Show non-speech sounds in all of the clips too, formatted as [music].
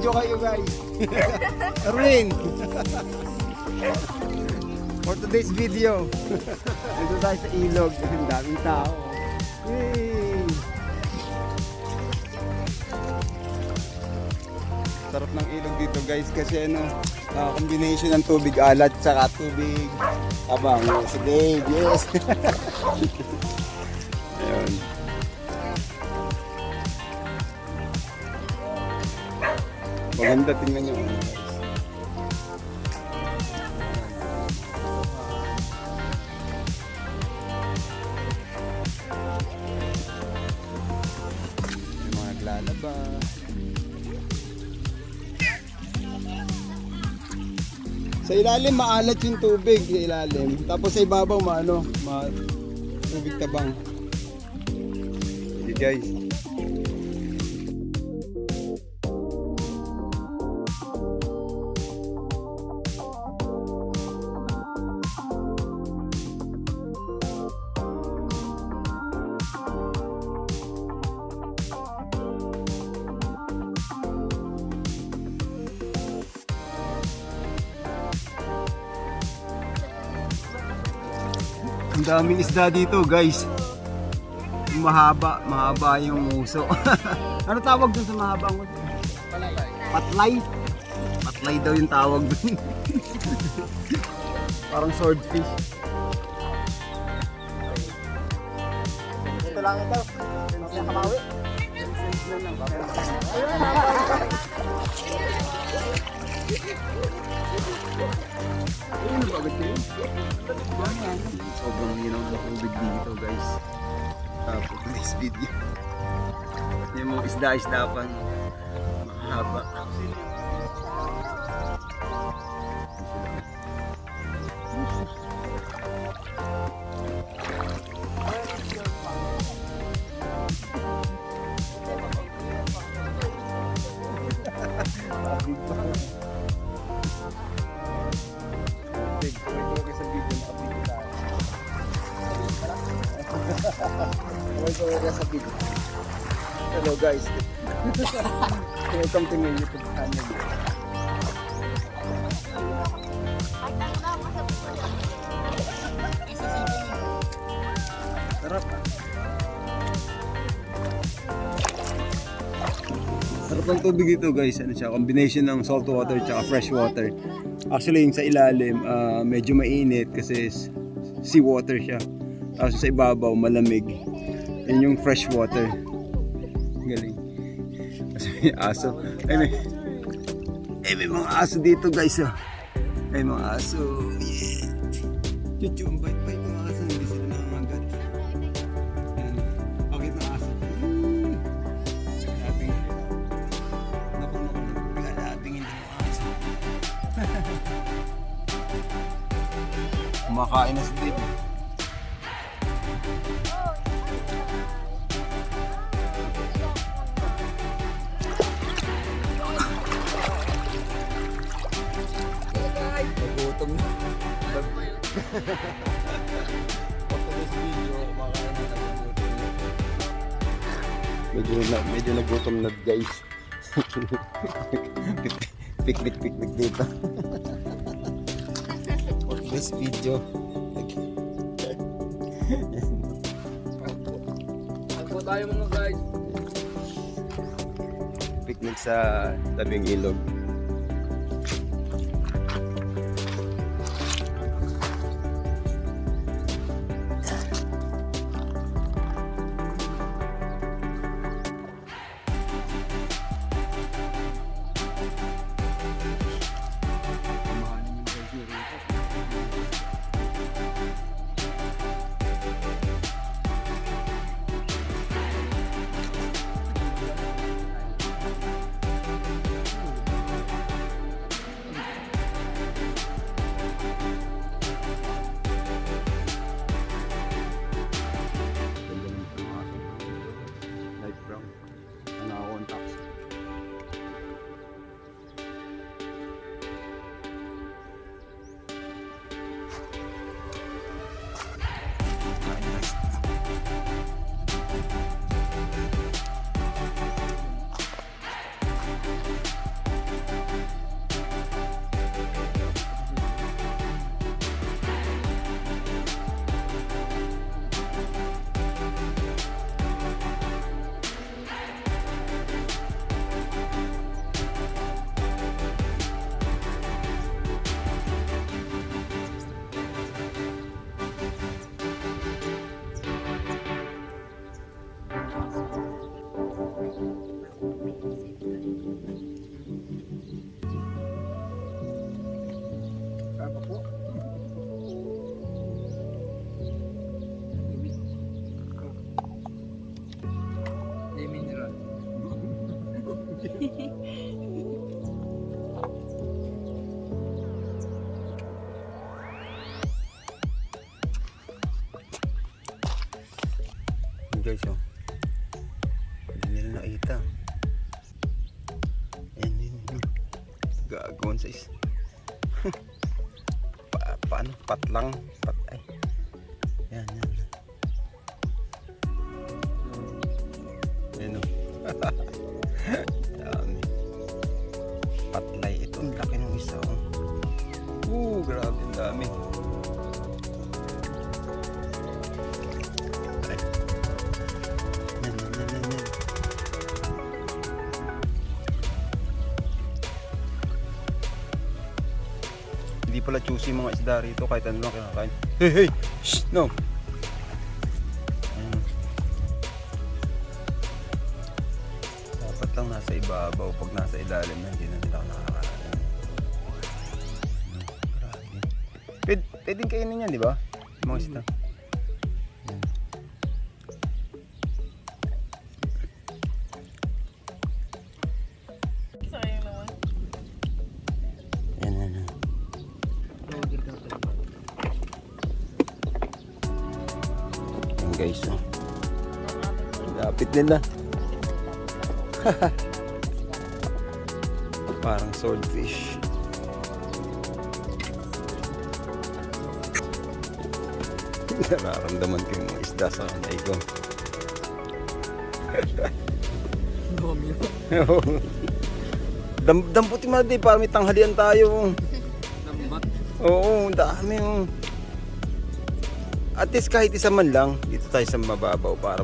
kaway. O, kaway ka. Naka-video kayo, guys. [laughs] Erwin. [laughs] For today's video. Dito tayo sa ilog. Ang daming tao. Yay! Sarap ng ilog dito guys kasi ano, ah, combination ng tubig alat tsaka tubig abang. Si Dave, yes. [laughs] Ayun. Maganda tingnan nyo. ano. May mga naglalaba. Sa ilalim maalat yung tubig sa ilalim. Tapos sa ibabaw maano, ma tubig tabang. Sige guys. Ang daming isda dito, guys. Mahaba, mahaba yung uso. [laughs] ano tawag dun sa mahabang uso? Patlay. Patlay daw yung tawag dun. [laughs] Parang swordfish. Ito lang ito. Yung kamawi. Ayun, bagad kayo. Sobrang hinaw na tubig dito guys. Tapos [laughs] this video. Yung mga isda-isda pang mahaba. Kumay ko sa video. Hello guys. Welcome to my YouTube channel. Sarap. Sarap ng tubig dito guys. Ano siya? Combination ng salt water at fresh water. Actually yung sa ilalim ah, medyo mainit kasi sea water siya. Tapos sa ibabaw malamig. Yun yung fresh water. Galing. Kasi may aso. Ay may, ay, may mga aso dito guys. Oh. May mga aso. Yeah. Chuchu, ang bait-bait mga aso. Hindi sila nangangagat. Yan. Bakit ng aso? Labing. Naku, naku, naku. Labing hindi aso. [laughs] Kumakain na si Dave. Pagkakas video, kumakain na nagutom na. Medyo, na, medyo nagutom na guys. picnic picnic dito. For this video. Ako tayo mga guys. picnic sa tabing ilog. contacts. Guys oh. Hindi nila nakita. Ayan yun. yun. Gagawin sa is. [laughs] pa, paano? Patlang. Pat, ay. Yan, yan. Yan oh. [laughs] grabe, ang dami. Hindi pala choosy mga isda rito kahit ano lang kinakain. Hey, hey! Shh! No! Dapat lang nasa ibabaw. Pag nasa ilalim na, hindi na nila nakakain. Pwedeng kainin yan, di ba? Mga isda. Ayan. Ayan guys, oh. Lapit nila. [laughs] Parang swordfish. Nararamdaman ko yung mga isda sa kanay ko. Dam damputin mo natin para may tanghalian tayo. Nambat. Oo, dami oh. At least kahit isa man lang, dito tayo sa mababaw para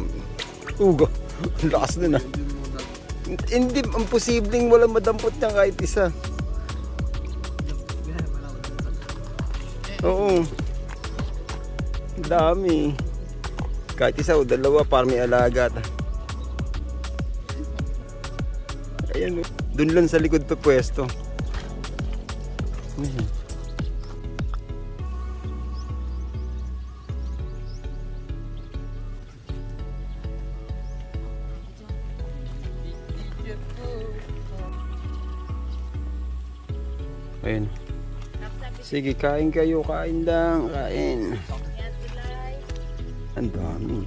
ugo. [laughs] Ang lakas nun ah. Hindi, ang posibleng walang madampot niya kahit isa. Oo. Dami. Kahit isa o dalawa para may alaga. Ayan oh. Doon lang sa likod pa pwesto. Ayan. Sige, kain kayo, kain lang, kain. Ang dami.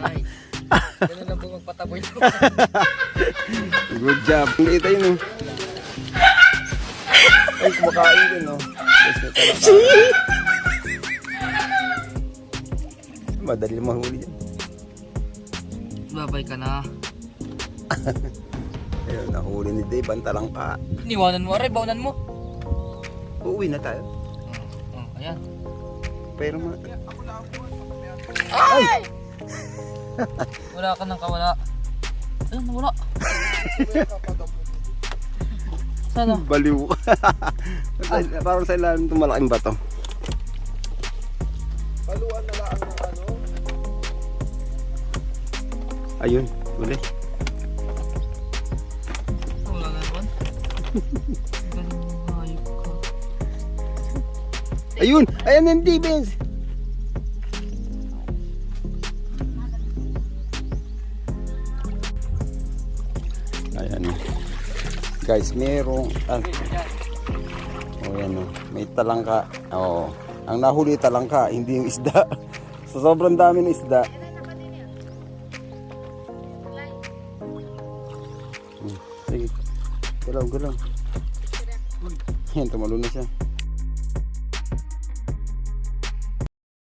Nice. Ganun lang po magpataboy. Good job. Kita yun, oh. Ay, kumakain din, oh. Madali mahuli yan. Babay ka na. [laughs] Ayun, nahuli ni Dave, ang talangka. Iniwanan mo, aray, baunan mo. Uuwi na tayo. Oh, oh, ayan. Pero ma... [laughs] Wala ka nang kawala. Ayun, nawala. [laughs] Sana. Baliw. [laughs] Parang sa ilalim itong malaking bato. Paluan na lang ng ano. Ayun, uli. Ayun! Ayan yung Divens! Ayan. Guys, merong... Ah, oh, yan oh. May talangka. Oo. Ang nahuli talangka, hindi yung isda. [laughs] Sa sobrang dami ng isda. Galaw, galaw. Yan, tumalo na siya.